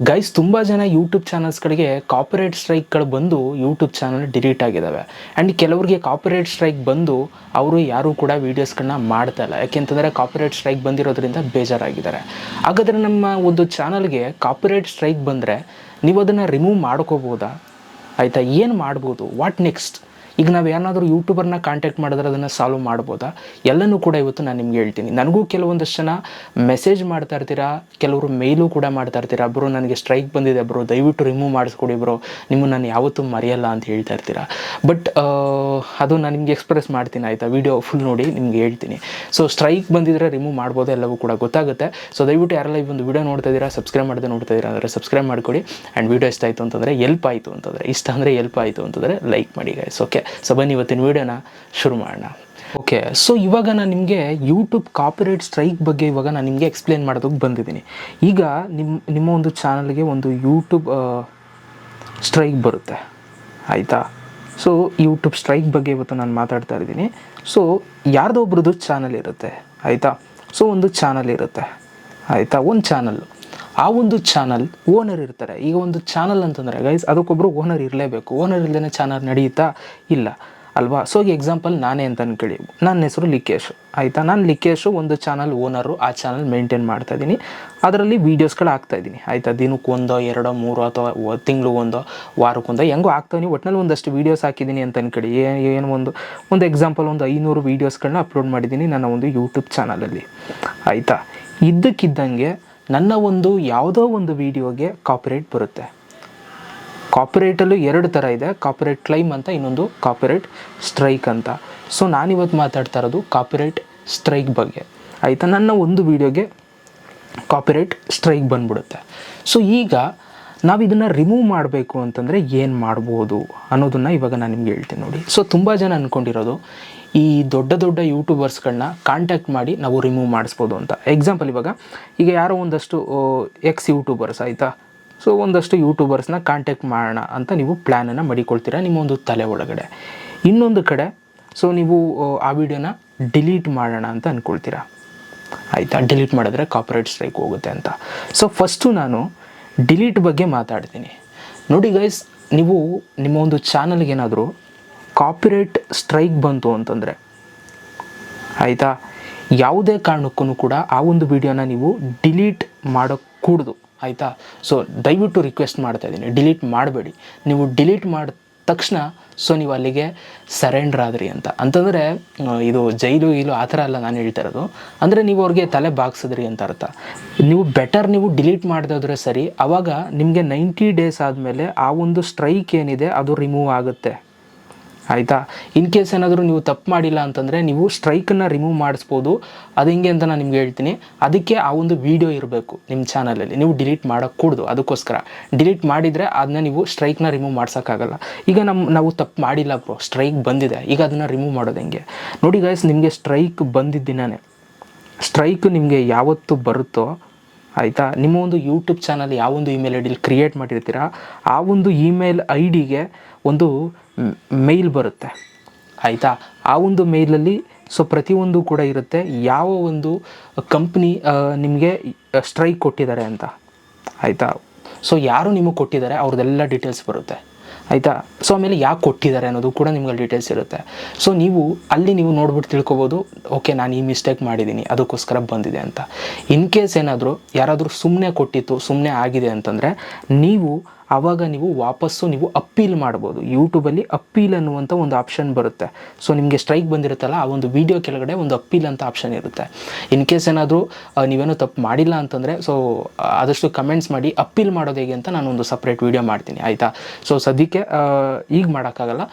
Guys ತುಂಬ ಜನ YouTube ಚಾನಲ್ಸ್ಗಳಿಗೆ copyright ಸ್ಟ್ರೈಕ್ಗಳು ಬಂದು ಯೂಟ್ಯೂಬ್ ಚಾನಲ್ ಡಿಲೀಟ್ ಆಗಿದ್ದಾವೆ ಆ್ಯಂಡ್ ಕೆಲವರಿಗೆ ಕಾಪರೇಟ್ ಸ್ಟ್ರೈಕ್ ಬಂದು ಅವರು ಯಾರೂ ಕೂಡ ವೀಡಿಯೋಸ್ಗಳನ್ನ ಮಾಡ್ತಾ ಇಲ್ಲ. ಯಾಕೆಂತಂದರೆ ಕಾಪರೇಟ್ ಸ್ಟ್ರೈಕ್ ಬಂದಿರೋದ್ರಿಂದ ಬೇಜಾರಾಗಿದ್ದಾರೆ. ಹಾಗಾದರೆ ನಮ್ಮ ಒಂದು ಚಾನಲ್ಗೆ ಕಾಪರೇಟ್ ಸ್ಟ್ರೈಕ್ ಬಂದರೆ ನೀವು ಅದನ್ನು ರಿಮೂವ್ ಮಾಡ್ಕೋಬೋದಾ? ಆಯಿತಾ? ಏನು ಮಾಡ್ಬೋದು? ವಾಟ್ ನೆಕ್ಸ್ಟ್ ಈಗ ನಾವು ಏನಾದರೂ ಯೂಟ್ಯೂಬರ್ನ ಕಾಂಟ್ಯಾಕ್ಟ್ ಮಾಡಿದ್ರೆ ಅದನ್ನು ಸಾಲ್ವ್ ಮಾಡ್ಬೋದಾ? ಎಲ್ಲನೂ ಕೂಡ ಇವತ್ತು ನಾನು ನಿಮ್ಗೆ ಹೇಳ್ತೀನಿ. ನನಗೂ ಕೆಲವೊಂದಷ್ಟು ಜನ ಮೆಸೇಜ್ ಮಾಡ್ತಾ ಇರ್ತೀರಾ? ಕೆಲವರು ಮೇಲೂ ಕೂಡ ಮಾಡ್ತಾ ಇರ್ತೀರಾ? ಬ್ರೋ, ನನಗೆ ಸ್ಟ್ರೈಕ್ ಬಂದಿದೆ ಬ್ರೋ, ದಯವಿಟ್ಟು ರಿಮೂವ್ ಮಾಡಿಸ್ಕೊಡಿ ಬ್ರೋ. ನಿಮ್ಮನ್ನು ನಾನು ಯಾವತ್ತೂ ಮರೆಯಲ್ಲ ಅಂತ ಹೇಳ್ತಾ ಇರ್ತೀರಾ? ಬಟ್ ಅದು ನಾನು ನಿಮಗೆ ಎಕ್ಸ್ಪ್ರೆಸ್ ಮಾಡ್ತೀನಿ, ಆಯಿತಾ? ವಿಡಿಯೋ ಫುಲ್ ನೋಡಿ ನಿಮ್ಗೆ ಹೇಳ್ತೀನಿ. ಸೊ ಸ್ಟ್ರೈಕ್ ಬಂದಿದ್ರೆ ರಿಮೂವ್ ಮಾಡ್ಬೋದು ಎಲ್ಲವೂ ಕೂಡ ಗೊತ್ತಾಗುತ್ತೆ. ಸೊ ದಯವಿಟ್ಟು ಯಾರೆಲ್ಲ ಈ ಒಂದು ವಿಡಿಯೋ ನೋಡ್ತಾ ಇದ್ದೀರಾ ಸಬ್ಸ್ಕ್ರೈಬ್ ಮಾಡದೆ ನೋಡ್ತಾ ಇದ್ದೀರಾ ಅಂದರೆ ಸಬ್ಸ್ಕ್ರೈಬ್ ಮಾಡ್ಕೊಡಿ. ಆ್ಯಂಡ್ ವಿಡಿಯೋ ಇಷ್ಟ ಆಯಿತು ಅಂತಂದರೆ ಎಲ್ಪ್ ಆಯಿತು ಅಂತಂದರೆ, ಇಷ್ಟ ಅಂದರೆ ಎಲ್ಪ್ ಆಯಿತು ಅಂತಂದರೆ ಲೈಕ್ ಮಾಡಿ ಗೈಸ್ ಓಕೆ ಸೊ ಬನ್ನಿ ಇವತ್ತಿನ ವಿಡಿಯೋನ ಶುರು ಮಾಡೋಣ. ಓಕೆ ಸೊ ಇವಾಗ ನಾನು ನಿಮಗೆ ಯೂಟ್ಯೂಬ್ ಕಾಪಿರೈಟ್ ಸ್ಟ್ರೈಕ್ ಬಗ್ಗೆ ಇವಾಗ ನಾನು ನಿಮಗೆ ಎಕ್ಸ್ಪ್ಲೇನ್ ಮಾಡೋದಕ್ಕೆ ಬಂದಿದ್ದೀನಿ. ಈಗ ನಿಮ್ಮ ನಿಮ್ಮ ಒಂದು ಚಾನಲ್ಗೆ ಒಂದು ಯೂಟ್ಯೂಬ್ ಸ್ಟ್ರೈಕ್ ಬರುತ್ತೆ. ಆಯಿತಾ? ಸೊ ಯೂಟ್ಯೂಬ್ ಸ್ಟ್ರೈಕ್ ಬಗ್ಗೆ ಇವತ್ತು ನಾನು ಮಾತಾಡ್ತಾ ಇದ್ದೀನಿ. ಸೊ ಯಾರ್ದೋ ಒಬ್ರದ್ದು ಚಾನಲ್ ಇರುತ್ತೆ. ಆಯಿತಾ? ಸೊ ಒಂದು ಚಾನಲ್ ಇರುತ್ತೆ. ಆಯಿತಾ? ಒಂದು ಚಾನಲ್ ಆ ಒಂದು ಚಾನಲ್ ಓನರ್ ಇರ್ತಾರೆ. ಈಗ ಒಂದು ಚಾನಲ್ ಅಂತಂದರೆ ಗೈಸ್ ಅದಕ್ಕೊಬ್ಬರು ಓನರ್ ಇರಲೇಬೇಕು. ಓನರ್ ಇಲ್ಲದೇ ಚಾನಲ್ ನಡೆಯುತ್ತಾ ಇಲ್ಲ, ಅಲ್ವಾ? ಸೊ ಈಗ ಎಕ್ಸಾಂಪಲ್ ನಾನೇ ಅಂತ ಅನ್ಕೊಳ್ಳಿ. ನನ್ನ ಹೆಸರು ಲಿಕೇಶ್, ಆಯಿತಾ? ನಾನು ಲಿಕೇಶು ಒಂದು ಚಾನಲ್ ಓನರು, ಆ ಚಾನಲ್ ಮೇಂಟೈನ್ ಮಾಡ್ತಾ ಇದ್ದೀನಿ. ಅದರಲ್ಲಿ ವೀಡಿಯೋಸ್ಗಳು ಇದ್ದೀನಿ, ಆಯಿತಾ? ದಿನಕ್ಕೆ ಒಂದೋ ಎರಡೋ, ಮೂರೋ, ಅಥವಾ ತಿಂಗಳು ಒಂದೋ ವಾರಕ್ಕೊಂದೋ, ಹೆಂಗೋ ಹಾಕ್ತಾಯಿನಿ ಒಟ್ಟಿನಲ್ಲಿ ಒಂದಷ್ಟು ವೀಡಿಯೋಸ್ ಹಾಕಿದ್ದೀನಿ ಅಂತ ಅನ್ಕೊಳ್ಳಿ. ಏನು ಒಂದು ಒಂದು ಎಕ್ಸಾಂಪಲ್ ಒಂದು ಐನೂರು ವೀಡಿಯೋಸ್ಗಳನ್ನ ಅಪ್ಲೋಡ್ ಮಾಡಿದ್ದೀನಿ ನನ್ನ ಒಂದು ಯೂಟ್ಯೂಬ್ ಚಾನಲಲ್ಲಿ ಆಯಿತಾ? ಇದ್ದಕ್ಕಿದ್ದಂಗೆ ನನ್ನ ಒಂದು ಯಾವುದೋ ಒಂದು ವಿಡಿಯೋಗೆ ಕಾಪಿರೈಟ್ ಬರುತ್ತೆ. ಕಾಪಿರೇಟಲ್ಲೂ ಎರಡು ಥರ ಇದೆ. ಕಾಪಿರೈಟ್ ಕ್ಲೈಮ್ ಅಂತ, ಇನ್ನೊಂದು ಕಾಪಿರೈಟ್ ಸ್ಟ್ರೈಕ್ ಅಂತ. ಸೊ ನಾನಿವತ್ತು ಮಾತಾಡ್ತಾ ಇರೋದು ಕಾಪಿರೈಟ್ ಸ್ಟ್ರೈಕ್ ಬಗ್ಗೆ. ಆಯಿತಾ? ನನ್ನ ಒಂದು ವೀಡಿಯೋಗೆ ಕಾಪಿರೈಟ್ ಸ್ಟ್ರೈಕ್ ಬಂದ್ಬಿಡುತ್ತೆ. ಸೊ ಈಗ ನಾವು ಇದನ್ನು ರಿಮೂವ್ ಮಾಡಬೇಕು ಅಂತಂದರೆ ಏನು ಮಾಡ್ಬೋದು ಅನ್ನೋದನ್ನು ಇವಾಗ ನಾನು ನಿಮ್ಗೆ ಹೇಳ್ತೀನಿ ನೋಡಿ. ಸೊ ತುಂಬ ಜನ ಅಂದ್ಕೊಂಡಿರೋದು ಈ ದೊಡ್ಡ ದೊಡ್ಡ ಯೂಟ್ಯೂಬರ್ಸ್ಗಳನ್ನ ಕಾಂಟ್ಯಾಕ್ಟ್ ಮಾಡಿ ನಾವು ರಿಮೂವ್ ಮಾಡಿಸ್ಬೋದು ಅಂತ. ಎಕ್ಸಾಂಪಲ್ ಇವಾಗ ಈಗ ಯಾರೋ ಒಂದಷ್ಟು ಎಕ್ಸ್ ಯೂಟ್ಯೂಬರ್ಸ್ ಆಯಿತಾ? ಸೊ ಒಂದಷ್ಟು ಯೂಟ್ಯೂಬರ್ಸ್ನ ಕಾಂಟ್ಯಾಕ್ಟ್ ಮಾಡೋಣ ಅಂತ ನೀವು ಪ್ಲ್ಯಾನನ್ನು ಮಡಿಕೊಳ್ತೀರಾ ನಿಮ್ಮ ಒಂದು ತಲೆ ಒಳಗಡೆ. ಇನ್ನೊಂದು ಕಡೆ ಸೊ ನೀವು ಆ, ವಿಡಿಯೋನ ಡಿಲೀಟ್ ಮಾಡೋಣ ಅಂತ ಅಂದ್ಕೊಳ್ತೀರಾ ಆಯಿತಾ? ಡಿಲೀಟ್ ಮಾಡಿದ್ರೆ ಕಾಪರೇಟ್ ಸ್ಟ್ರೈಕ್ ಹೋಗುತ್ತೆ ಅಂತ. ಸೊ ಫಸ್ಟು ನಾನು ಡಿಲೀಟ್ ಬಗ್ಗೆ ಮಾತಾಡ್ತೀನಿ. ನೋಡಿ ಗೈಸ್ ನೀವು ನಿಮ್ಮ ಒಂದು ಚಾನಲ್ಗೆ ಏನಾದರೂ ಕಾಪಿರೈಟ್ ಸ್ಟ್ರೈಕ್ ಬಂತು ಅಂತಂದರೆ. ಆಯಿತಾ? ಯಾವುದೇ ಕಾರಣಕ್ಕೂ ಕೂಡ ಆ ಒಂದು ವಿಡಿಯೋನ ನೀವು ಡಿಲೀಟ್ ಮಾಡೋಕ್ಕೂಡ್ದು ಆಯಿತಾ? ಸೊ ದಯವಿಟ್ಟು ರಿಕ್ವೆಸ್ಟ್ ಮಾಡ್ತಾ ಇದ್ದೀನಿ. ಡಿಲೀಟ್ ಮಾಡಬೇಡಿ. ನೀವು ಡಿಲೀಟ್ ಮಾಡಿದ ತಕ್ಷಣ ಸೊ ನೀವು ಅಲ್ಲಿಗೆ ಸರೆಂಡರ್ ಆದ್ರಿ ಅಂತ. ಅಂತಂದರೆ ಇದು ಜೈಲು ಇಲು ಆ ಥರ ಅಲ್ಲ ನಾನು ಹೇಳ್ತಾ ಇರೋದು. ಅಂದರೆ ನೀವು ಅವ್ರಿಗೆ ತಲೆ ಬಾಗ್ಸಿದ್ರಿ ಅಂತ ಅರ್ಥ. ನೀವು ಬೆಟರ್ ನೀವು ಡಿಲೀಟ್ ಮಾಡಿದ್ರೆ ಸರಿ. ಆವಾಗ ನಿಮಗೆ ನೈಂಟಿ ಡೇಸ್ ಆದಮೇಲೆ ಆ ಒಂದು ಸ್ಟ್ರೈಕ್ ಏನಿದೆ, ಅದು ರಿಮೂವ್ ಆಗುತ್ತೆ. ಆಯಿತಾ? ಇನ್ ಕೇಸ್ ಏನಾದರೂ ನೀವು ತಪ್ಪು ಮಾಡಿಲ್ಲ ಅಂತಂದರೆ ನೀವು ಸ್ಟ್ರೈಕನ್ನು ರಿಮೂವ್ ಮಾಡಿಸ್ಬೋದು. ಅದು ಹೆಂಗೆ ಅಂತ ನಾನು ನಿಮ್ಗೆ ಹೇಳ್ತೀನಿ. ಅದಕ್ಕೆ ಆ ಒಂದು ವಿಡಿಯೋ ಇರಬೇಕು ನಿಮ್ಮ ಚಾನಲಲ್ಲಿ ನೀವು ಡಿಲೀಟ್ ಮಾಡೋಕ್ಕೂಡ್ದು ಅದಕ್ಕೋಸ್ಕರ. ಡಿಲೀಟ್ ಮಾಡಿದರೆ ಅದನ್ನ ನೀವು ಸ್ಟ್ರೈಕ್ನ ರಿಮೂವ್ ಮಾಡ್ಸೋಕ್ಕಾಗಲ್ಲ. ಈಗ ನಮ್ಮ ನಾವು ತಪ್ಪು ಮಾಡಿಲ್ಲ ಬ್ರೋ ಸ್ಟ್ರೈಕ್ ಬಂದಿದೆ. ಈಗ ಅದನ್ನು ರಿಮೂವ್ ಮಾಡೋದು ಹೆಂಗೆ? ನೋಡಿ ಗೈಸ್ ನಿಮಗೆ ಸ್ಟ್ರೈಕ್ ಬಂದಿದ್ದ ದಿನಾನೇ ಸ್ಟ್ರೈಕ್ ನಿಮಗೆ ಯಾವತ್ತು ಬರುತ್ತೋ, ಆಯಿತಾ? ನಿಮ್ಮ ಒಂದು ಯೂಟ್ಯೂಬ್ ಚಾನಲ್ ಯಾವ ಒಂದು ಇಮೇಲ್ ಐ ಡಿಲಿ ಕ್ರಿಯೇಟ್ ಮಾಡಿರ್ತೀರಾ, ಆ ಒಂದು ಇಮೇಲ್ ಐ ಡಿಗೆ ಒಂದು ಮೇಲ್ ಬರುತ್ತೆ. ಆಯಿತಾ? ಆ ಒಂದು ಮೇಲಲ್ಲಿ ಸೊ ಪ್ರತಿಯೊಂದು ಕೂಡ ಇರುತ್ತೆ. ಯಾವ ಒಂದು ಕಂಪ್ನಿ ನಿಮಗೆ ಸ್ಟ್ರೈಕ್ ಕೊಟ್ಟಿದ್ದಾರೆ ಅಂತ. ಆಯಿತಾ? ಸೊ ಯಾರು ನಿಮಗೆ ಕೊಟ್ಟಿದ್ದಾರೆ, ಅವ್ರದ್ದೆಲ್ಲ ಡೀಟೇಲ್ಸ್ ಬರುತ್ತೆ. ಆಯಿತಾ? ಸೊ ಆಮೇಲೆ ಯಾಕೆ ಕೊಟ್ಟಿದ್ದಾರೆ ಅನ್ನೋದು ಕೂಡ ನಿಮ್ಗೆ ಡೀಟೇಲ್ಸ್ ಇರುತ್ತೆ. ಸೊ ನೀವು, ಅಲ್ಲಿ ನೀವು ನೋಡ್ಬಿಟ್ಟು ತಿಳ್ಕೊಬೋದು, ಓಕೆ, ನಾನು ಈ ಮಿಸ್ಟೇಕ್ ಮಾಡಿದ್ದೀನಿ ಅದಕ್ಕೋಸ್ಕರ ಬಂದಿದೆ ಅಂತ. ಇನ್ ಕೇಸ್ ಏನಾದರೂ, ಯಾರಾದರೂ ಸುಮ್ಮನೆ ಕೊಟ್ಟಿತ್ತು ಸುಮ್ಮನೆ ಆಗಿದೆ ಅಂತಂದರೆ, ನೀವು ಆವಾಗ ನೀವು ವಾಪಸ್ಸು ನೀವು ಅಪ್ಪೀಲ್ ಮಾಡ್ಬೋದು. ಯೂಟ್ಯೂಬಲ್ಲಿ ಅಪ್ಪೀಲ್ ಅನ್ನುವಂಥ ಒಂದು ಆಪ್ಷನ್ ಬರುತ್ತೆ. ಸೊ ನಿಮಗೆ ಸ್ಟ್ರೈಕ್ ಬಂದಿರುತ್ತಲ್ಲ, ಆ ಒಂದು ವಿಡಿಯೋ ಕೆಳಗಡೆ ಒಂದು ಅಪ್ಪೀಲ್ ಅಂತ ಆಪ್ಷನ್ ಇರುತ್ತೆ. ಇನ್ ಕೇಸ್ ಏನಾದರೂ ನೀವೇನೋ ತಪ್ಪು ಮಾಡಿಲ್ಲ ಅಂತಂದರೆ ಸೊ ಆದಷ್ಟು ಕಮೆಂಟ್ಸ್ ಮಾಡಿ ಅಪ್ಪೀಲ್ ಮಾಡೋದು ಹೇಗೆ ಅಂತ ನಾನು ಒಂದು ಸಪ್ರೇಟ್ ವಿಡಿಯೋ ಮಾಡ್ತೀನಿ, ಆಯಿತಾ? ಸೊ ಸದ್ಯಕ್ಕೆ ಈಗ ಮಾಡೋಕ್ಕಾಗಲ್ಲ.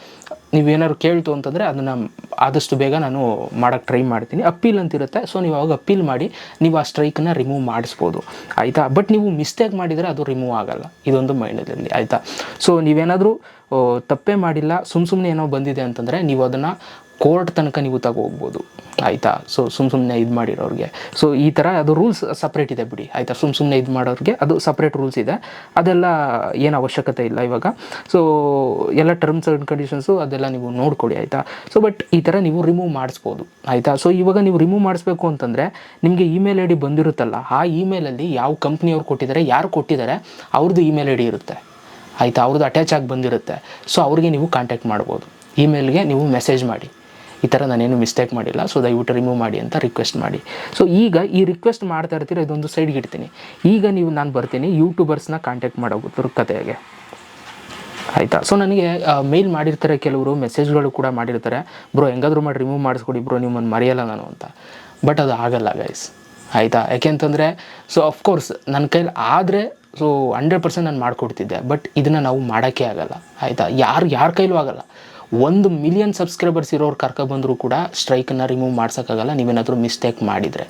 ನೀವೇನಾದ್ರು ಕೇಳ್ತು ಅಂತಂದರೆ ಅದನ್ನು ಆದಷ್ಟು ಬೇಗ ನಾನು ಮಾಡೋಕ್ಕೆ ಟ್ರೈ ಮಾಡ್ತೀನಿ. ಅಪ್ಪೀಲ್ ಅಂತಿರುತ್ತೆ. ಸೊ ನೀವು ಅವಾಗ ಅಪ್ಪೀಲ್ ಮಾಡಿ, ನೀವು ಆ ಸ್ಟ್ರೈಕನ್ನು ರಿಮೂವ್ ಮಾಡಿಸ್ಬೋದು. ಆಯಿತಾ? ಬಟ್ ನೀವು ಮಿಸ್ಟೇಕ್ ಮಾಡಿದರೆ ಅದು ರಿಮೂವ್ ಆಗಲ್ಲ. ಇದೊಂದು ಮೈಂಡಲ್ಲಿ ಆಯಿತಾ? ಸೊ ನೀವೇನಾದರೂ ತಪ್ಪೇ ಮಾಡಿಲ್ಲ ಸುಮ್ಮ ಸುಮ್ಮನೆ ಏನೋ ಬಂದಿದೆ ಅಂತಂದರೆ, ನೀವು ಅದನ್ನು ಕೋರ್ಟ್ ತನಕ ನೀವು ತಗೋಗ್ಬೋದು ಆಯಿತಾ? ಸೊ ಸುಮ್ಮ ಸುಮ್ಮನೆ ಇದು ಮಾಡಿರೋರಿಗೆ. ಸೊ ಈ ಥರ ಅದು ರೂಲ್ಸ್ ಸಪ್ರೇಟ್ ಇದೆ ಬಿಡಿ. ಆಯಿತಾ? ಸುಮ್ಮ ಸುಮ್ಮನೆ ಇದು ಮಾಡೋರಿಗೆ ಅದು ಸಪ್ರೇಟ್ ರೂಲ್ಸ್ ಇದೆ. ಅದೆಲ್ಲ ಏನು ಅವಶ್ಯಕತೆ ಇಲ್ಲ ಇವಾಗ. ಸೊ ಎಲ್ಲ ಟರ್ಮ್ಸ್ ಆ್ಯಂಡ್ ಕಂಡೀಷನ್ಸು ಅದೆಲ್ಲ ನೀವು ನೋಡ್ಕೊಳ್ಳಿ, ಆಯಿತಾ? ಸೊ ಬಟ್ ಈ ಥರ ನೀವು ರಿಮೂವ್ ಮಾಡಿಸ್ಬೋದು. ಆಯಿತಾ? ಸೊ ಇವಾಗ ನೀವು ರಿಮೂವ್ ಮಾಡಿಸ್ಬೇಕು ಅಂತಂದರೆ ನಿಮಗೆ ಇಮೇಲ್ ಐ ಡಿ ಬಂದಿರುತ್ತಲ್ಲ, ಆ ಇಮೇಲಲ್ಲಿ ಯಾವ ಕಂಪ್ನಿಯವ್ರು ಕೊಟ್ಟಿದ್ದಾರೆ, ಯಾರು ಕೊಟ್ಟಿದ್ದಾರೆ ಅವ್ರದ್ದು ಇಮೇಲ್ ಐ ಡಿ ಇರುತ್ತೆ. ಆಯಿತಾ? ಅವ್ರದ್ದು ಅಟ್ಯಾಚ್ ಆಗಿ ಬಂದಿರುತ್ತೆ. ಸೊ ಅವ್ರಿಗೆ ನೀವು ಕಾಂಟ್ಯಾಕ್ಟ್ ಮಾಡ್ಬೋದು. ಇಮೇಲ್ಗೆ ನೀವು ಮೆಸೇಜ್ ಮಾಡಿ. ಈ ಥರ ನಾನೇನು ಮಿಸ್ಟೇಕ್ ಮಾಡಿಲ್ಲ. ಸೊ ದಯವಿಟ್ಟು ರಿಮೂವ್ ಮಾಡಿ ಅಂತ ರಿಕ್ವೆಸ್ಟ್ ಮಾಡಿ. ಸೊ ಈಗ ಈ ರಿಕ್ವೆಸ್ಟ್ ಮಾಡ್ತಾ ಇರ್ತೀರ, ಇದೊಂದು ಸೈಡ್ಗೆ ಇಡ್ತೀನಿ. ಈಗ ನೀವು, ನಾನು ಬರ್ತೀನಿ ಯೂಟ್ಯೂಬರ್ಸ್ನ ಕಾಂಟ್ಯಾಕ್ಟ್ ಮಾಡೋದು ಕತೆಗೆ ಆಯಿತಾ? ಸೊ ನನಗೆ ಮೇಲ್ ಮಾಡಿರ್ತಾರೆ ಕೆಲವರು ಮೆಸೇಜ್ಗಳು ಕೂಡ ಮಾಡಿರ್ತಾರೆ. ಬ್ರೋ ಹೆಂಗಾದ್ರೂ ಮಾಡಿ ರಿಮೂವ್ ಮಾಡಿಸ್ಕೊಡಿ ಬ್ರೋ ನಿಮ್ಮನ್ನು ಮರೆಯಲ್ಲ ನಾನು ಅಂತ. ಬಟ್ ಅದು ಆಗಲ್ಲ ಗೈಸ್ ಆಯಿತಾ? ಯಾಕೆಂತಂದರೆ ಸೊ ಅಫ್ಕೋರ್ಸ್ ನನ್ನ ಕೈಲಿ ಆದರೆ ಸೊ ಹಂಡ್ರೆಡ್ ಪರ್ಸೆಂಟ್ ನಾನು ಮಾಡಿಕೊಡ್ತಿದ್ದೆ. ಬಟ್ ಇದನ್ನು ನಾವು ಮಾಡೋಕ್ಕೆ ಆಗಲ್ಲ. ಆಯಿತಾ? ಯಾರು, ಯಾರ ಕೈಲೂ ಆಗಲ್ಲ. ಒಂದು ಮಿಲಿಯನ್ ಸಬ್ಸ್ಕ್ರೈಬರ್ಸ್ ಇರೋರು ಕರ್ಕೊಬಂದರೂ ಕೂಡ ಸ್ಟ್ರೈಕನ್ನು ರಿಮೂವ್ ಮಾಡ್ಸೋಕ್ಕಾಗಲ್ಲ. ನೀವೇನಾದರೂ ಮಿಸ್ಟೇಕ್ ಮಾಡಿದರೆ.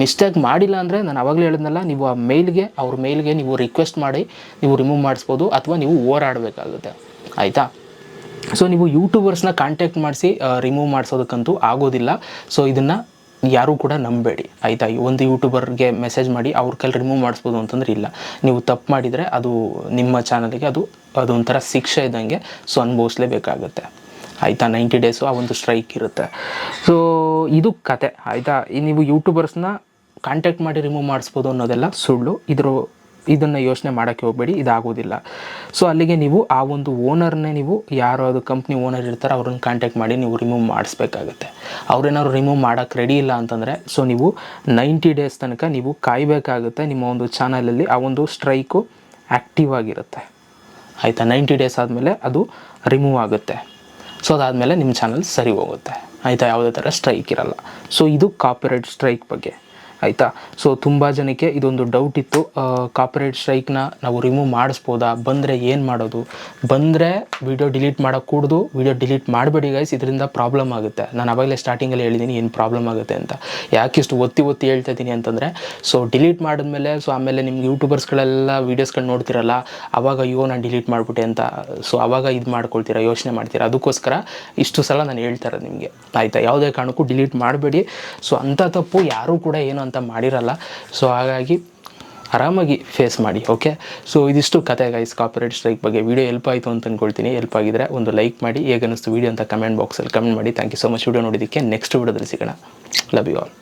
ಮಿಸ್ಟೇಕ್ ಮಾಡಿಲ್ಲ ಅಂದರೆ ನಾನು ಅವಾಗಲೇ ಹೇಳಿದ್ನಲ್ಲ, ನೀವು ಆ ಮೇಲ್ಗೆ, ಅವ್ರ ಮೇಲ್ಗೆ ನೀವು ರಿಕ್ವೆಸ್ಟ್ ಮಾಡಿ, ನೀವು ರಿಮೂವ್ ಮಾಡಿಸ್ಬೋದು ಅಥವಾ ನೀವು ಓಡಾಡಬೇಕಾಗುತ್ತೆ. ಆಯಿತಾ? ಸೊ ನೀವು ಯೂಟ್ಯೂಬರ್ಸ್ನ ಕಾಂಟ್ಯಾಕ್ಟ್ ಮಾಡಿಸಿ ರಿಮೂವ್ ಮಾಡಿಸೋದಕ್ಕಂತೂ ಆಗೋದಿಲ್ಲ. ಸೊ ಇದನ್ನು ಯಾರೂ ಕೂಡ ನಂಬೇಡಿ. ಆಯಿತಾ? ಒಂದು ಯೂಟ್ಯೂಬರ್ಗೆ ಮೆಸೇಜ್ ಮಾಡಿ, ಅವ್ರ ಕೈಲಿ ರಿಮೂವ್ ಮಾಡಿಸ್ಬೋದು ಅಂತಂದ್ರೆ ಇಲ್ಲ. ನೀವು ತಪ್ಪು ಮಾಡಿದರೆ ಅದು ನಿಮ್ಮ ಚಾನಲ್ಗೆ ಅದು, ಅದೊಂಥರ ಶಿಕ್ಷೆ ಇದ್ದಂಗೆ, ಸೊ ಅನುಭವಿಸ್ಲೇಬೇಕಾಗುತ್ತೆ. ಆಯಿತಾ ನೈಂಟಿ ಡೇಸು ಆ ಒಂದು ಸ್ಟ್ರೈಕ್ ಇರುತ್ತೆ. ಸೊ ಇದು ಕತೆ, ಆಯಿತಾ? ನೀವು ಯೂಟ್ಯೂಬರ್ಸ್ನ ಕಾಂಟ್ಯಾಕ್ಟ್ ಮಾಡಿ ರಿಮೂವ್ ಮಾಡಿಸ್ಬೋದು ಅನ್ನೋದೆಲ್ಲ ಸುಳ್ಳು. ಇದ್ರ, ಇದನ್ನು ಯೋಚನೆ ಮಾಡೋಕ್ಕೆ ಹೋಗಬೇಡಿ, ಇದಾಗೋದಿಲ್ಲ. ಸೊ ಅಲ್ಲಿಗೆ ನೀವು ಆ ಒಂದು ಓನರ್ನೇ ನೀವು, ಯಾರು ಅದು ಕಂಪ್ನಿ ಓನರ್ ಇರ್ತಾರೆ ಅವ್ರನ್ನ ಕಾಂಟ್ಯಾಕ್ಟ್ ಮಾಡಿ ನೀವು ರಿಮೂವ್ ಮಾಡಿಸ್ಬೇಕಾಗುತ್ತೆ. ಅವ್ರೇನಾದ್ರು ರಿಮೂವ್ ಮಾಡೋಕ್ಕೆ ರೆಡಿ ಇಲ್ಲ ಅಂತಂದರೆ ಸೊ ನೀವು ನೈಂಟಿ ಡೇಸ್ ತನಕ ನೀವು ಕಾಯಬೇಕಾಗುತ್ತೆ ನಿಮ್ಮ ಒಂದು ಚಾನಲಲ್ಲಿ ಆ ಒಂದು ಸ್ಟ್ರೈಕು ಆ್ಯಕ್ಟಿವ್ ಆಗಿರುತ್ತೆ. ಆಯಿತಾ? ನೈಂಟಿ ಡೇಸ್ ಆದಮೇಲೆ ಅದು ರಿಮೂವ್ ಆಗುತ್ತೆ. ಸೊ ಅದಾದಮೇಲೆ ನಿಮ್ಮ ಚಾನಲ್ ಸರಿ ಹೋಗುತ್ತೆ. ಆಯಿತಾ? ಯಾವುದೇ ಥರ ಸ್ಟ್ರೈಕ್ ಇರಲ್ಲ. ಸೊ ಇದು ಕಾಪಿರೈಟ್ ಸ್ಟ್ರೈಕ್ ಬಗ್ಗೆ. ಆಯಿತಾ? ಸೊ ತುಂಬ ಜನಕ್ಕೆ ಇದೊಂದು ಡೌಟ್ ಇತ್ತು. ಕಾಪರೇಟ್ ಸ್ಟ್ರೈಕ್ನ ನಾವು ರಿಮೂವ್ ಮಾಡಿಸ್ಬೋದಾ? ಬಂದರೆ ಏನು ಮಾಡೋದು? ಬಂದರೆ ವಿಡಿಯೋ ಡಿಲೀಟ್ ಮಾಡೋಕ್ಕೂಡ್ದು ವಿಡಿಯೋ ಡಿಲೀಟ್ ಮಾಡಬೇಡಿ ಗೈಸ್ ಇದರಿಂದ ಪ್ರಾಬ್ಲಮ್ ಆಗುತ್ತೆ. ನಾನು ಅವಾಗಲೇ ಸ್ಟಾರ್ಟಿಂಗಲ್ಲಿ ಹೇಳಿದ್ದೀನಿ ಏನು ಪ್ರಾಬ್ಲಮ್ ಆಗುತ್ತೆ ಅಂತ. ಯಾಕೆ ಇಷ್ಟು ಒತ್ತಿ ಒತ್ತಿ ಹೇಳ್ತಾ ಇದ್ದೀನಿ ಅಂತಂದರೆ ಸೊ ಡಿಲೀಟ್ ಮಾಡಿದ್ಮೇಲೆ ಸೊ ಆಮೇಲೆ ನಿಮ್ಗೆ ಯೂಟ್ಯೂಬರ್ಸ್ಗಳೆಲ್ಲ ವೀಡಿಯೋಸ್ಗಳು ನೋಡ್ತಿರಲ್ಲ, ಅವಾಗ ಅಯ್ಯೋ ನಾನು ಡಿಲೀಟ್ ಮಾಡಿಬಿಟ್ಟೆ ಅಂತ ಸೊ ಅವಾಗ ಇದು ಮಾಡ್ಕೊಳ್ತೀರಾ, ಯೋಚನೆ ಮಾಡ್ತೀರಾ? ಅದಕ್ಕೋಸ್ಕರ ಇಷ್ಟು ಸಲ ನಾನು ಹೇಳ್ತಾ ನಿಮಗೆ. ಆಯಿತಾ? ಯಾವುದೇ ಕಾರಣಕ್ಕೂ ಡಿಲೀಟ್ ಮಾಡಬೇಡಿ. ಸೊ ಅಂಥ ತಪ್ಪು ಯಾರೂ ಕೂಡ ಏನು ಅಂತ ಮಾಡಿರಲ್ಲ. ಸೊ ಹಾಗಾಗಿ ಆರಾಮಾಗಿ ಫೇಸ್ ಮಾಡಿ ಓಕೆ ಸೊ ಇದಿಷ್ಟು ಕತೆ ಗೈಸ್ ಕಾಪರೇಟ್ ಸ್ಟ್ರೈಕ್ ಬಗ್ಗೆ. ವೀಡಿಯೋ ಹೆಲ್ಪ್ ಆಯಿತು ಅಂತ ಅಂದ್ಕೊಳ್ತೀನಿ ಹೆಲ್ಪ್ ಆಗಿದ್ರೆ ಒಂದು ಲೈಕ್ ಮಾಡಿ. ಹೇಗೆ ಅನ್ನಿಸ್ತು ವಿಡಿಯೋ ಅಂತ ಕಮೆಂಟ್ ಬಾಕ್ಸಲ್ಲಿ ಕಮೆಂಟ್ ಮಾಡಿ. Thank you so much video ನೋಡಿದ್ದಕ್ಕೆ ನೆಕ್ಸ್ಟ್ ವೀಡಿಯೋದಲ್ಲಿ ಸಿಗೋಣ. Love you all